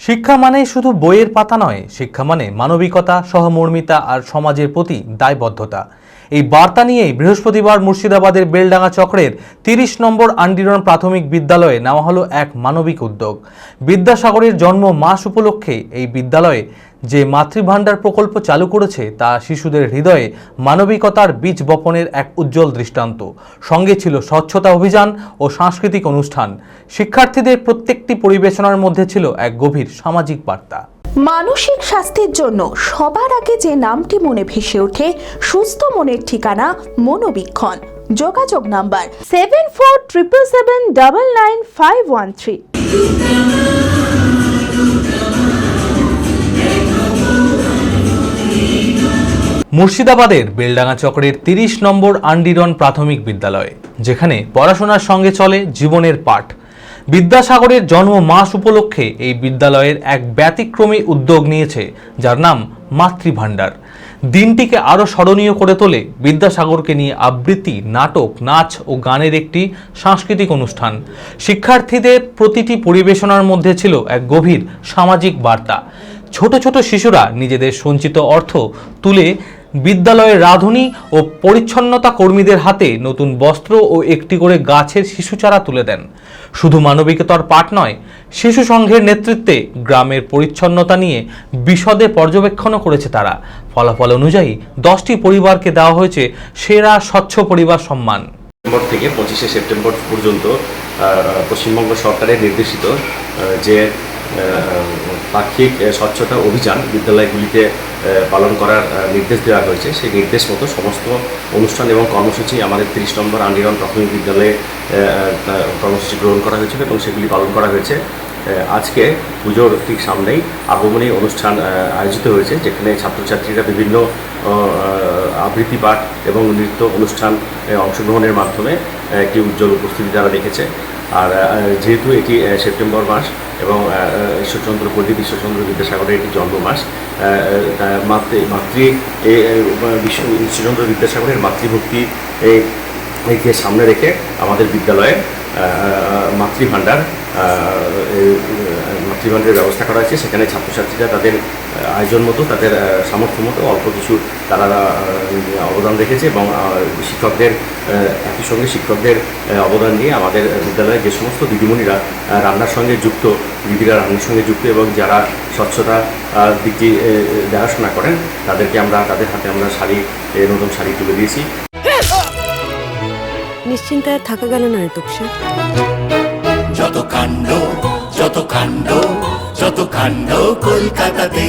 শিক্ষা মানে শুধু বইয়ের পাতা নয়, শিক্ষা মানে মানবিকতা, সহমর্মিতা আর সমাজের প্রতি দায়বদ্ধতা। এই বার্তা নিয়েই বৃহস্পতিবার মুর্শিদাবাদের বেলডাঙ্গা চক্রের তিরিশ নম্বর আন্ডিরন প্রাথমিক বিদ্যালয়ে নেওয়া হলো এক মানবিক উদ্যোগ। বিদ্যাসাগরের জন্ম মাস উপলক্ষে এই বিদ্যালয়ে যে মাতৃভাণ্ডার প্রকল্প চালু করেছে তা শিশুদের হৃদয়ে মানবিকতার বীজ বপনের এক উজ্জ্বল দৃষ্টান্ত। সঙ্গে ছিল স্বচ্ছতা অভিযান ও সাংস্কৃতিক অনুষ্ঠান। শিক্ষার্থীদের প্রত্যেকটি পরিবেশনার মধ্যে ছিল এক গভীর সামাজিক বার্তা। মানসিক স্বাস্থ্যের জন্য সবার আগে যে নামটি মনে ভেসে ওঠে, সুস্থ মনের ঠিকানা মনোবীক্ষণ। যোগাযোগ number seven four triple seven double nine five one three মুর্শিদাবাদের বেলডাঙ্গা চক্রের তিরিশ নম্বর আন্ডিরন প্রাথমিক বিদ্যালয়, যেখানে পড়াশোনার সঙ্গে চলে জীবনের পাঠ। বিদ্যাসাগরের জন্ম মাস উপলক্ষে এই বিদ্যালয়ের এক ব্যতিক্রমী উদ্যোগ নিয়েছে, যার নাম মাতৃভাণ্ডার। দিনটিকে আরও স্মরণীয় করে তোলে বিদ্যাসাগরকে নিয়ে আবৃত্তি, নাটক, নাচ ও গানের একটি সাংস্কৃতিক অনুষ্ঠান। শিক্ষার্থীদের প্রতিটি পরিবেশনার মধ্যে ছিল এক গভীর সামাজিক বার্তা। ছোট ছোট শিশুরা নিজেদের সঞ্চিত অর্থ তুলে বিদ্যালয়ের রাঁধুনি ও পরিচ্ছন্নতা কর্মীদের হাতে নতুন বস্ত্র ও একটি করে গাছের শিশু চারা তুলে দেন। শুধু মানবিকতার পাঠ নয়, শিশু সংঘের নেতৃত্বে গ্রামের পরিচ্ছন্নতা নিয়ে বিশদে পর্যবেক্ষণও করেছে তারা। ফলাফল অনুযায়ী, দশটি পরিবারকে দেওয়া হয়েছে সেরা স্বচ্ছ পরিবার সম্মান। থেকে পঁচিশে সেপ্টেম্বর পর্যন্ত পশ্চিমবঙ্গ সরকারের নির্দেশিত যে পাক্ষিক স্বচ্ছতা অভিযান বিদ্যালয়গুলিতে পালন করার নির্দেশ দেওয়া হয়েছে। সেই নির্দেশ মতো সমস্ত অনুষ্ঠান এবং কর্মসূচি আমাদের তিরিশ নম্বর আন্ডিরন প্রাথমিক বিদ্যালয়ে কর্মসূচি গ্রহণ করা হয়েছিল এবং সেগুলি পালন করা হয়েছে। আজকে পুজোর ঠিক সামনেই আগমনী অনুষ্ঠান আয়োজিত হয়েছে, যেখানে ছাত্রছাত্রীরা বিভিন্ন আবৃত্তি পাঠ এবং নৃত্য অনুষ্ঠান অংশগ্রহণের মাধ্যমে একটি উজ্জ্বল উপস্থিতি তারা রেখেছে আর যেহেতু এটি সেপ্টেম্বর মাস এবং ঈশ্বরচন্দ্র, পণ্ডিত ঈশ্বরচন্দ্র বিদ্যাসাগরের একটি জন্ম মাস মাতৃ মাতৃ বিশ্ব ঈশ্বরচন্দ্র বিদ্যাসাগরের মাতৃভক্তি এই সামনে রেখে আমাদের বিদ্যালয়ে মাতৃভাণ্ডার মাতৃভাণ্ডারের ব্যবস্থা করা হয়েছে। সেখানে ছাত্রছাত্রীরা তাদের আয়োজন মতো, তাদের সামর্থ্য মতো অল্প কিছু তারা অবদান রেখেছে এবং শিক্ষকদের একই সঙ্গে শিক্ষকদের অবদান নিয়ে আমাদের বিদ্যালয়ে যে সমস্ত দিদিমণিরা রান্নার সঙ্গে যুক্ত, দিদিরা রান্নার সঙ্গে যুক্ত এবং যারা স্বচ্ছতা দিকটি দেখাশোনা করেন, তাদেরকে আমরা, তাদের হাতে আমরা শাড়ি নতুন শাড়ি তুলে দিয়েছি। নিশ্চিন্তায় থাকা গেল না যত কাণ্ড যত কাণ্ড যত কাণ্ড কলকাতাতে।